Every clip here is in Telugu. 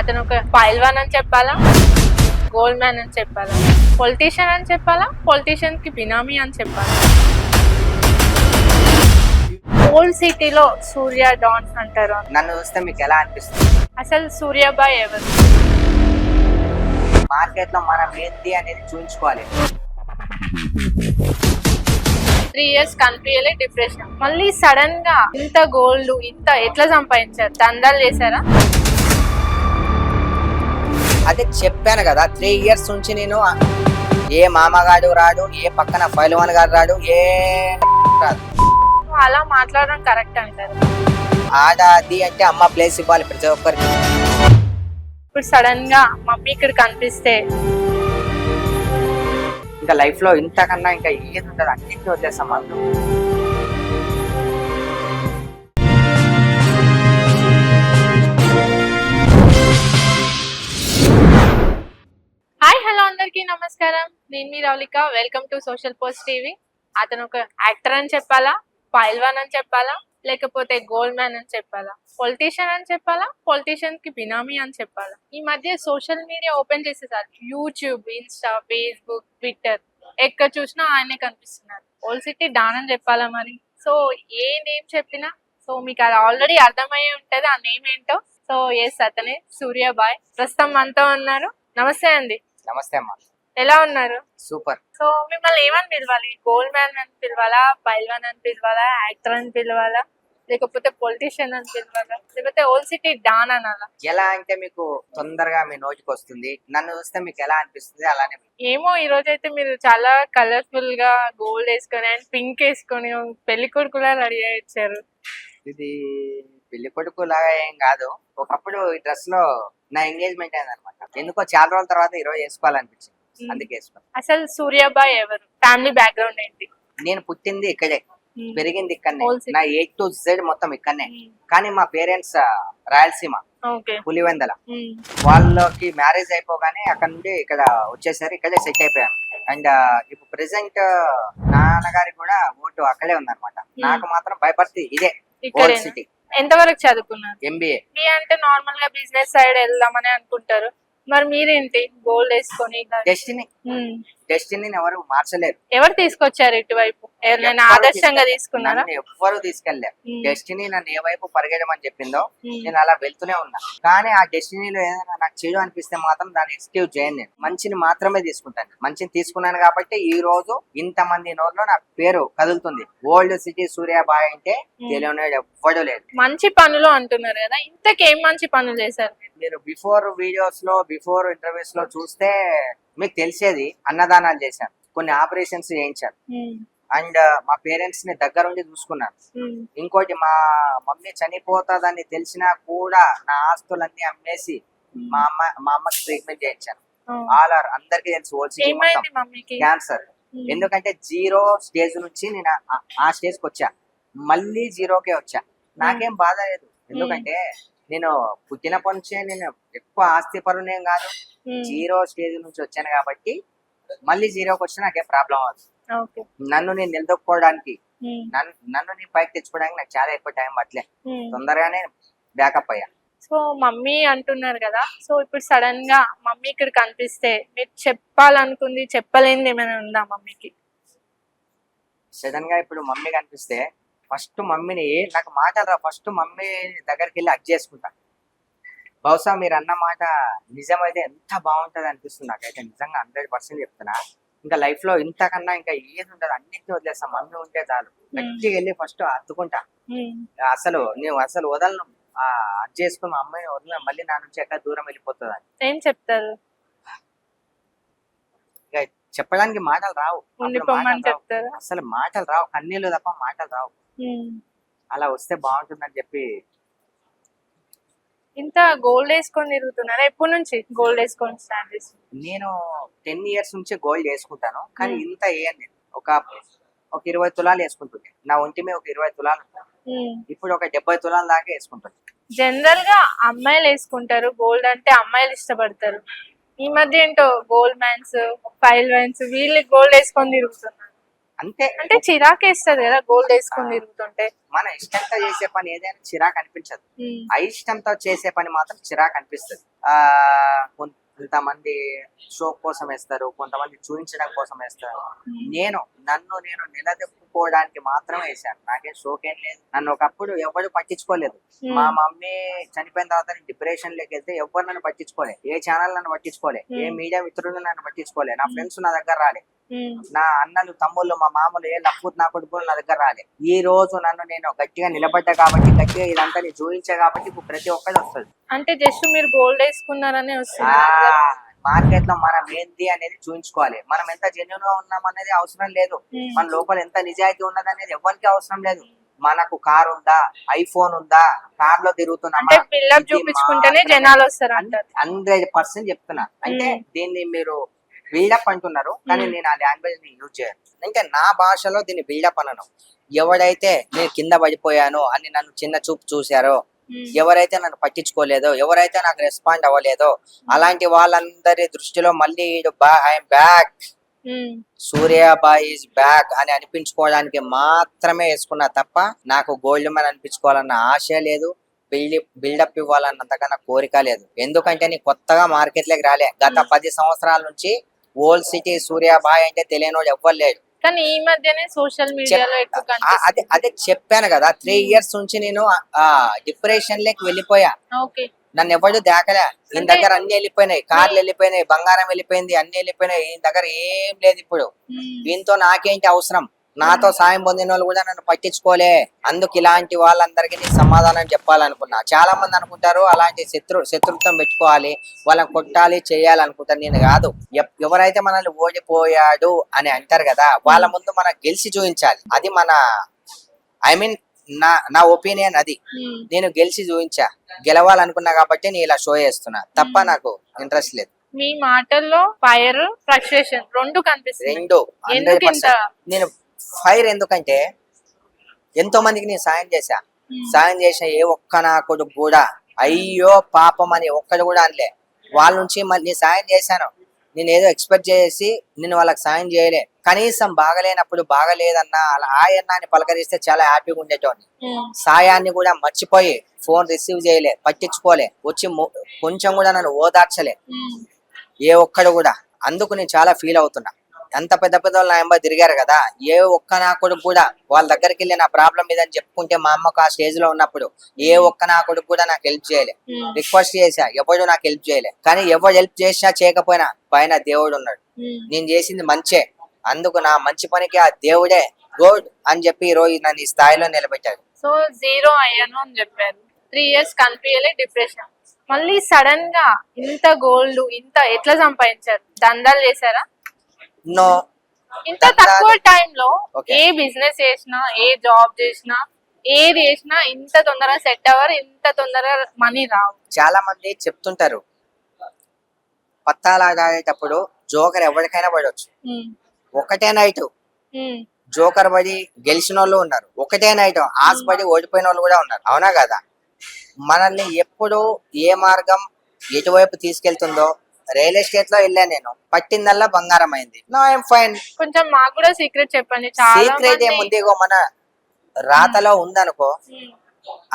అతను ఒక పైల్వాన్ అని చెప్పాలా? గోల్డ్ మ్యాన్ అని చెప్పాలా? పొలిటీషియన్ అని చెప్పాలా? పొలిటీషియన్కి బినామీ అని చెప్పాలా? ఓల్డ్ సిటీలో సూర్య డాన్ అంటారు? నన్ను చూస్తే మీకు ఎలా అనిపిస్తుంది? అసలు సూర్యాబాయ్ ఎవరు? మార్కెట్లో మనం ఏంటి అనేది చూపించుకోవాలి త్రీ ఇయర్స్ కనిపించలే డిప్రెషన్. మళ్ళీ సడన్గా ఇంత గోల్డ్ ఇంత ఎట్లా సంపాదించారు? దందాలు చేశారా? అదే చెప్పాను కదా త్రీ ఇయర్స్ నుంచి నేను ఏ మామగాడు రాడు ఏ పక్కన పైలవాన్ గారు రాడు ఏ రాదు. అలా మాట్లాడడం కరెక్ట్ అంటారు. ఆడ అది అంటే అమ్మ ప్లేస్ ఇవ్వాలి ప్రతి ఒక్కరికి. ఇప్పుడు సడన్గా మమ్మీ ఇక్కడ కనిపిస్తే ఇంకా లైఫ్లో ఇంతకన్నా ఇంకా ఏది ఉండదు అన్నింటినీ వదిలేస్తాం మనం. నమస్కారం నేను మీ Roulika. Welcome to social post TV అతను ఒక యాక్టర్ అని చెప్పాలా? పైల్వాన్ అని చెప్పాలా? లేకపోతే గోల్డ్ మ్యాన్ అని చెప్పాలా? పొలిటీషియన్ అని చెప్పాలా? పొలిటీషియన్కి బినామీ అని చెప్పాలా? ఈ మధ్య సోషల్ మీడియా ఓపెన్ చేసేసారు. YouTube Insta Facebook Twitter. ఎక్కడ చూసినా ఆయనే కనిపిస్తున్నారు. ఓల్డ్ సిటీ డాన్ అని చెప్పాలా మరి? సో ఏ నేమ్ చెప్పినా సో మీకు అది ఆల్రెడీ అర్థమయ్యే ఉంటది. ఆ నేమ్ ఏంటో? సో ఎస్ అతనే. సూర్యబాయ్ ప్రస్తుతం మనతో ఉన్నారు. నమస్తే అండి. నమస్తే అమ్మా. ఎలా ఉన్నారు? సూపర్. సో మిమ్మల్ని ఏమని పిలవాలి? గోల్డ్ మ్యాన్ అని పిలవాలా? పైల్వాన్ అని పిలవాలా? యాక్టర్ అని పిలవాలా? లేకపోతే పొలిటీషియన్ అని పిలవాలా? లేకపోతే ఓల్డ్ సిటీ డాన్ అనాలా? ఎలా అంటే మీకు తొందరగా మీ నోటికి వస్తుంది. నన్ను చూస్తే మీకు ఎలా అనిపిస్తుంది? అలానే ఏమో ఈ రోజు అయితే మీరు చాలా కలర్ఫుల్గా గోల్డ్ వేసుకొని అండ్ పింక్ వేసుకొని పెళ్ళి కొడుకులా రెడీ అయ్యి వచ్చారు. ఇది పెళ్ళి కొడుకు లాగా ఏం కాదు. ఒకప్పుడు ఈ డ్రెస్లో నా ఎంగేజ్మెంట్ అయింది అనమాట ఎందుకో చాలా రోజుల తర్వాత ఈ రోజు వేసుకోవాలనిపించింది. అందుకే వేసుకున్నాను అసలు సూర్యాబాయ్ ఎవరు? ఫ్యామిలీ బ్యాక్గ్రౌండ్ ఏంటి? నేను పుట్టింది ఇక్కడే. పెరిగింది ఇక్కడనే. నా ఎయిట్ టు జెడ్ మొత్తం ఇక్కడనే. కానీ మా పేరెంట్స్ రాయలసీమ. పులివెందల. వాళ్ళకి మ్యారేజ్ అయిపోగానే అక్కడ నుండి ఇక్కడ వచ్చేసరి ఇక్కడే సెట్ అయిపోయాను అండ్ ఇప్పుడు ప్రెసెంట్ నాన్నగారికి కూడా ఓటు అక్కడే ఉందన్నమాట. నాకు మాత్రం భయపడితే ఇదే. సిటీ ఎంతవరకు చదువుకున్నారు? ఎంబీఏ అంటే నార్మల్గా బిజినెస్ సైడ్ వెళ్దామని అనుకుంటారు. మరి మీరేంటి? గోల్డ్ వేసుకొని డెస్టినీ. డెస్టినీని ఎవరు మార్చలేరు. ఎవరు తీసుకొచ్చారు ఇటువైపు? ఆదర్శంగా తీసుకెళ్ళ- తీసుకున్నారా? నన్ను ఎవ్వరు తీసుకెళ్ళారు ఉమ్. డెస్టినీ నన్ను ఏ వైపు పరిగెడమని చెప్పిందో. నేను అలా వెళ్తూనే ఉన్నా. కానీ ఆ డెస్టినీలో ఏదైనా నాకు చెడు అనిపిస్తే మాత్రం దాన్ని ఎక్స్క్యూజ్ చేయను నేను. మంచిని మాత్రమే తీసుకుంటాను. మంచిని తీసుకున్నాను కాబట్టి ఈ రోజు ఇంతమంది నోట్లో నా పేరు కదులుతుంది. ఓల్డ్ సిటీ సూర్యాబాయ్ అంటే తెలియని ఎవ్వడు లేదు. మంచి పనులు అంటున్నారు కదా ఇంతకేం మంచి పనులు చేశారు? మీరు బిఫోర్ వీడియోస్లో బిఫోర్ ఇంటర్వ్యూస్లో చూస్తే మీకు తెలిసేది అన్నదానాలు చేశాను. కొన్ని ఆపరేషన్స్ చేయించాను. అండ్ మా పేరెంట్స్ని దగ్గరుండి చూసుకున్నాను. ఇంకోటి మా మమ్మీ చనిపోతుందని తెలిసినా కూడా నా ఆస్తులన్నీ అమ్మేసి మా అమ్మ మా అమ్మకి ట్రీట్మెంట్ చేయించాను. ఆల్ ఆర్ అందరికీ తెలుసు ఓల్సీ క్యాన్సర్. ఎందుకంటే జీరో స్టేజ్ నుంచి నేను ఆ- ఆ స్టేజ్కి వచ్చా. మళ్ళీ జీరోకే వచ్చా. నాకేం బాధ లేదు. ఎందుకంటే నేను పుట్టినప్పటి నుంచే నేను ఎక్కువ ఆస్తి పరునేం కాదు. జీరో స్టేజ్ నుంచి వచ్చాను కాబట్టి మళ్ళీ జీరోకి వచ్చినా నాకేం ప్రాబ్లం అవ్వదు ఓకే నన్ను నేను నిలదొక్కుకోవడానికి ఉమ్. నన్ను నేను పైకి తెచ్చుకోవడానికి నాకు చాలా ఎక్కువ టైం పట్టలే. తొందరగానే బ్యాకప్ అయ్యా సో మమ్మీ అంటున్నారు కదా సో ఇప్పుడు సడన్గా మమ్మీ ఇక్కడ కనిపిస్తే మీరు చెప్పాలనుకుంది చెప్పలేనిది ఏమైనా ఉందా మమ్మీకి సడన్గా ఇప్పుడు మమ్మీ కనిపిస్తే ఫస్ట్ మమ్మీని నాకు మాటలు ఫస్ట్ మమ్మీ దగ్గరికి వెళ్ళి అగ్ చేసుకుంటా. బహుశా మీరు అన్న మాట నిజమైతే ఎంత బాగుంటది అనిపిస్తుంది నాకైతే. నిజంగా హండ్రెడ్ పర్సెంట్ చెప్తున్నా. ఇంకా లైఫ్లో ఇంతకన్నా ఇంకా ఏది ఉండదు. అన్నిటిని వదిలేస్తాం. మమ్మీ ఉంటే చాలు. గట్టిగా వెళ్ళి ఫస్ట్ అత్తుకుంటా. అసలు నేను అసలు వదలను. అగ్ చేసుకుని మా అమ్మాయిని వదలను మళ్ళీ నా నుంచి ఎక్కడ దూరం వెళ్ళిపోతుంది అని ఏం చెప్తారు? చెప్పడానికి మాటలు రావు. అసలు మాటలు రావు. కన్నీళ్ళు తప్ప మాటలు రావు. అలా వస్తే బాగుంటుందని చెప్పి ఇంత గోల్డ్ వేసుకొని తిరుగుతున్నారా? ఎప్పటి నుంచి గోల్డ్ వేసుకొని స్టార్ట్ చేసి నేను టెన్ ఇయర్స్ నుంచి గోల్డ్ వేసుకుంటాను. కానీ. ఇంత వేయను నేను ఒక ఒక ఇరవై తులాలు వేసుకుంటుంది నా ఒంటి మీద ఒక ఇరవై తులాలు. ఇప్పుడు ఒక డెబ్బై తులాల దాకా వేసుకుంటుంది జనరల్గా అమ్మాయిలు వేసుకుంటారు. గోల్డ్ అంటే అమ్మాయిలు ఇష్టపడతారు. ఈ మధ్య ఏంటో గోల్డ్ మ్యాన్స్ ఫైల్ మ్యాన్స్ వీళ్ళు గోల్డ్ వేసుకొని తిరుగుతున్నారు అంతే అంటే చిరాకేస్తది కదా గోల్డ్ వేసుకొని తిరుగుతుంటే. మన ఇష్టంతో చేసే పని ఏదైనా చిరాకు అనిపించదు. అయిష్టంతో చేసే పని మాత్రం చిరాకు అనిపిస్తుంది. ఆ కొంతమంది షో కోసం వేస్తారు కొంతమంది చూపించడం కోసం వేస్తారు. నేను నన్ను నేను నిలదొక్కుకోవడానికి మాత్రమే వేశాను. నాకేం షోకేం లేదు. నన్ను ఒకప్పుడు ఎవరు పట్టించుకోలేదు. మా మమ్మీ చనిపోయిన తర్వాత డిప్రెషన్లోకి వెళ్తే ఎవరు నన్ను పట్టించుకోలే. ఏ ఛానల్ నన్ను పట్టించుకోలే. ఏ. మీడియా మిత్రులు నన్ను పట్టించుకోలే. నా ఫ్రెండ్స్ నా దగ్గర రాలే. ఉమ్, నా అన్నలు తమ్ముళ్ళు మా మామూలు ఏ లప్పు నా కొడుకులు నా దగ్గర రాలే. ఈ రోజు నన్ను నేను గట్టిగా నిలబడ్డా కాబట్టి గట్టిగా ఇదంతా నేను చూపించా కాబట్టి ఇప్పుడు ప్రతి ఒక్కటి వస్తుంది. అంటే జస్ట్ మీరు గోల్డ్ వేసుకున్నారని వస్తుంది. మార్కెట్లో మనం ఏంది అనేది చూపించుకోవాలి మనం ఎంత జెన్యున్గా ఉన్నాం అనేది అవసరం లేదు. మన లోపల ఎంత నిజాయితీ ఉన్నది అనేది ఎవరికి అవసరం లేదు. మనకు కార్ ఉందా ఐఫోన్ ఉందా కార్లో ఇది చూపించుకుంటేనే. జనాలు వస్తారు హండ్రెడ్ పర్సెంట్ చెప్తున్నా. అంటే. దీన్ని మీరు బిల్డప్ అంటున్నారు. కానీ. నేను ఆ లాంగ్వేజ్ని యూజ్ చేయను. అంటే నా భాషలో దీన్ని బిల్డప్ అనను. ఎవడైతే నేను కింద పడిపోయాను అని నన్ను చిన్న చూపు చూశారో ఎవరైతే నన్ను పట్టించుకోలేదో ఎవరైతే నాకు రెస్పాండ్ అవ్వలేదో అలాంటి వాళ్ళందరి దృష్టిలో మళ్ళీ I'm back Suryabhai is back అని అనిపించుకోవడానికి మాత్రమే వేసుకున్నా తప్ప నాకు గోల్డ్ మ్యాన్ అనిపించుకోవాలన్న ఆశ లేదు. బిల్డప్ బిల్డప్ ఇవ్వాలన్నంతగా నా కోరిక లేదు. ఎందుకంటే నీ కొత్తగా మార్కెట్లోకి రాలే. గత. పది సంవత్సరాల నుంచి ఓల్డ్ సిటీ సూర్యాబాయ్ అంటే తెలియనోడు ఎవ్వరు లేడు కానీ ఈ మధ్యనే సోషల్ మీడియాలో ఎక్కువ అదే అదే చెప్పాను కదా త్రీ Hmm. ఇయర్స్ నుంచి నేను డిప్రెషన్లోకి వెళ్ళిపోయా. నన్ను ఎవరు దాకలే. ఈయన దగ్గర అన్ని వెళ్ళిపోయినాయి కార్లు వెళ్ళిపోయినాయి బంగారం వెళ్ళిపోయింది అన్ని వెళ్ళిపోయినాయి ఈయన దగ్గర ఏం లేదు ఇప్పుడు. దీంతో నాకేంటి అవసరం? నాతో సాయం పొందిన వాళ్ళు కూడా నన్ను పట్టించుకోలే. అందుకు ఇలాంటి వాళ్ళందరికీ నేను సమాధానం చెప్పాలనుకున్నా. చాలా మంది అనుకుంటారు అలాంటి శత్రు శత్రుత్వం పెట్టుకోవాలి వాళ్ళని కొట్టాలి చేయాలి అనుకుంటారు నేను కాదు. ఎవరైతే మనల్ని ఓడిపోయాడు అని అంటారు కదా వాళ్ళ ముందు మనం గెలిచి చూపించాలి. అది మన ఐ మీన్ నా నా ఒపీనియన్ అది. నేను గెలిచి చూపించా. గెలవాలనుకున్నా కాబట్టి నేను ఇలా షో చేస్తున్నా. తప్ప నాకు ఇంట్రెస్ట్ లేదు. మీ మాటల్లో ఫైర్ ఫ్రస్ట్రేషన్ రెండు కనిపిస్తుంది రెండు. నేను ఫైర్ ఎందుకంటే ఎంతో మందికి నేను సాయం చేశా. సాయం చేసిన ఏ ఒక్క నా కొడుకు కూడా అయ్యో పాపం అని ఒక్కడు కూడా అనలే. వాళ్ళ నుంచి నేను సాయం చేశాను. నేను ఏదో ఎక్స్పెక్ట్ చేసి నేను వాళ్ళకి సాయం చేయలే. కనీసం బాగలేనప్పుడు బాగలేదన్నా అలా ఆయన్న అని పలకరిస్తే చాలా హ్యాపీగా ఉండేటోని సాయాన్ని కూడా మర్చిపోయి ఫోన్ రిసీవ్ చేయలే పట్టించుకోలే వచ్చి కొంచెం కూడా నన్ను ఓదార్చలే. ఏ ఒక్కడు కూడా. అందుకు నేను చాలా ఫీల్ అవుతున్నా. ఎంత పెద్ద పెద్ద వాళ్ళు నా ఎంబడి తిరిగారు కదా ఏ ఒక్క నా కొడుకు కూడా వాళ్ళ దగ్గరికి వెళ్ళి నా ప్రాబ్లం మీద చెప్పుకుంటే మా అమ్మకు ఆ స్టేజ్లో ఉన్నప్పుడు ఏ ఒక్క నా కొడుకు కూడా నాకు హెల్ప్ చేయలే. రిక్వెస్ట్ చేశా ఎవడు నాకు హెల్ప్ చేయలే. కానీ ఎవడు హెల్ప్ చేసినా చేయకపోయినా పైన దేవుడు ఉన్నాడు. నేను చేసింది మంచే. అందుకు నా మంచి పనికి ఆ దేవుడే గోడ్ అని చెప్పి ఈ రోజు నన్ను ఈ స్థాయిలో నిలబెట్టాడు. సో జీరో అయ్యాను అని చెప్పారు. త్రీ ఇయర్స్ కనిపించలే డిప్రెషన్ మళ్ళీ సడన్గా ఇంత గోల్డ్ ఇంత ఎట్లా సంపాదించారు? దందాలు చేశారా? నో ఇంత తక్కువ టైంలో. ఏ బిజినెస్ చేసినా ఏ జాబ్ చేసినా ఏది చేసినా ఇంత తొందరగా సెట్ అవ్వరు ఇంత తొందరగా మనీ రావు. చాలా మంది చెప్తుంటారు. పత్తాలాగా ఆడేటప్పుడు జోకర్ ఎవరికైనా పడవచ్చు ఉమ్, ఒకటే నైట్ జోకర్ పడి గెలిచిన వాళ్ళు ఉన్నారు. ఒకటే నైట్ ఆశపడి ఓడిపోయిన వాళ్ళు కూడా ఉన్నారు. అవునా కదా? మనల్ని ఎప్పుడు ఏ మార్గం ఎటువైపు తీసుకెళ్తుందో రియల్ ఎస్టేట్లో వెళ్ళా నేను. పట్టిందల్లా బంగారం అయింది నో ఐఎమ్ ఫైన్ కొంచెం మాకు కూడా సీక్రెట్ చెప్పండి. సీక్రెట్ మంది ఏముంది? ఇగో మన రాతలో ఉందనుకో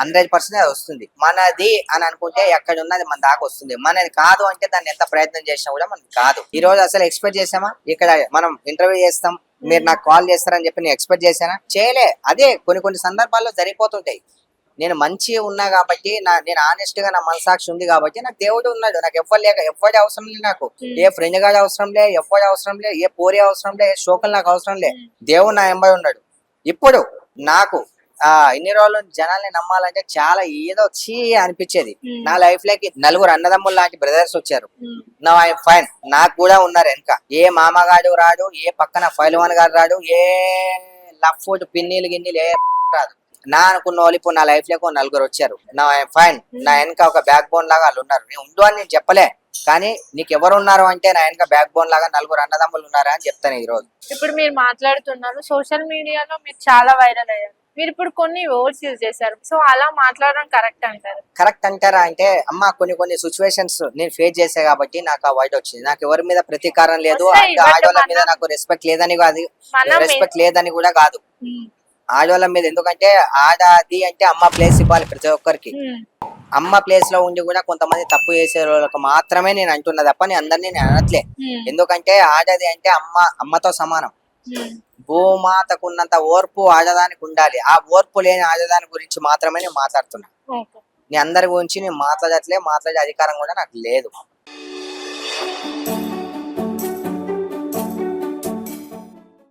హండ్రెడ్ పర్సెంట్ అది వస్తుంది. మనది అని అనుకుంటే ఎక్కడ ఉన్నది మన దాకా వస్తుంది. మనది కాదు అంటే దాన్ని ఎంత ప్రయత్నం చేసినా కూడా మనది కాదు. ఈ రోజు అసలు ఎక్స్పెక్ట్ చేసామా ఇక్కడ మనం ఇంటర్వ్యూ చేస్తాం. మీరు నాకు కాల్ చేస్తారని చెప్పి నేను ఎక్స్పెక్ట్ చేశానా? చేయలే. అదే కొన్ని కొన్ని సందర్భాల్లో జరిగిపోతుంటాయి. నేను మంచి ఉన్నా కాబట్టి నా నేను ఆనెస్ట్గా నా మనసాక్షి ఉంది కాబట్టి నాకు దేవుడు ఉన్నాడు. నాకు ఎవ్వరు లేక ఎవ్వడి అవసరం లేదు నాకు. ఏ ఫ్రెండ్ గాడి అవసరం లే ఎవ్వడి అవసరం లే ఏ పోరి అవసరం లే ఏ షోకలు నాకు అవసరం లే. దేవుడు నా ఎంబడి ఉన్నాడు. ఇప్పుడు నాకు ఆ ఇన్ని రోజులు జనాల్ని నమ్మాలంటే చాలా ఏదో చీ అనిపించేది. నా లైఫ్లోకి నలుగురు అన్నదమ్ములు లాంటి బ్రదర్స్ వచ్చారు. నా ఐ ఫైన్ నాకు కూడా ఉన్నారు వెనక. ఏ మామగాడు రాడు ఏ పక్కన ఫైల్వాన్ గారు రాడు ఏ లఫ్ ఫుడ్ పిన్నీలు గిన్నీలు ఏ రాదు. నా అనుకున్న వాళ్ళు ఇప్పుడు నా లైఫ్ ఓ నలుగురు వచ్చారు. నా ఫైన్ నా వెనక ఒక బ్యాక్ బోన్ లాగా వాళ్ళు ఉన్నారు. నేను ఉండు అని నేను చెప్పలే. కానీ నీకు ఎవరు ఉన్నారు అంటే నా వెనక బ్యాక్ బోన్ లాగా నలుగురు అన్నదమ్ములు ఉన్నారా అని చెప్తాను ఈ రోజు ఇప్పుడు మీరు మాట్లాడుతున్నారు సోషల్ మీడియాలో మీరు చాలా వైరల్ అయ్యారు. మీరు ఇప్పుడు కొన్ని వర్డ్స్ యూజ్ చేశారు. సో అలా మాట్లాడడం కరెక్ట్ అంటారు. కరెక్ట్ అంటారా అంటే అమ్మ కొన్ని కొన్ని సిచ్యువేషన్స్ నేను ఫేస్ చేసా కాబట్టి నాకు ఆ వైట్ వచ్చింది. నాకు ఎవరి మీద ప్రతీకారం లేదు. ఆడవాళ్ళ మీద నాకు రెస్పెక్ట్ లేదని కాదు. రెస్పెక్ట్ లేదని కూడా కాదు. ఉమ్, ఆడవాళ్ళ మీద ఎందుకంటే ఆడది అంటే అమ్మ ప్లేస్ ఇవ్వాలి ప్రతి ఒక్కరికి. అమ్మ ప్లేస్లో ఉండి కూడా కొంతమంది తప్పు చేసే వాళ్ళకి మాత్రమే నేను అంటున్నా తప్ప నేను అందరినీ నేను అనట్లే. ఎందుకంటే ఆడది అంటే అమ్మ అమ్మతో సమానం. ఉమ్. భూమాతకు ఉన్నంత ఓర్పు ఆడదానికి ఉండాలి. ఆ ఓర్పు లేని ఆడదాని గురించి మాత్రమే నేను మాట్లాడుతున్నా. నేను అందరి గురించి నేను మాట్లాడట్లే మాట్లాడే అధికారం కూడా నాకు లేదు.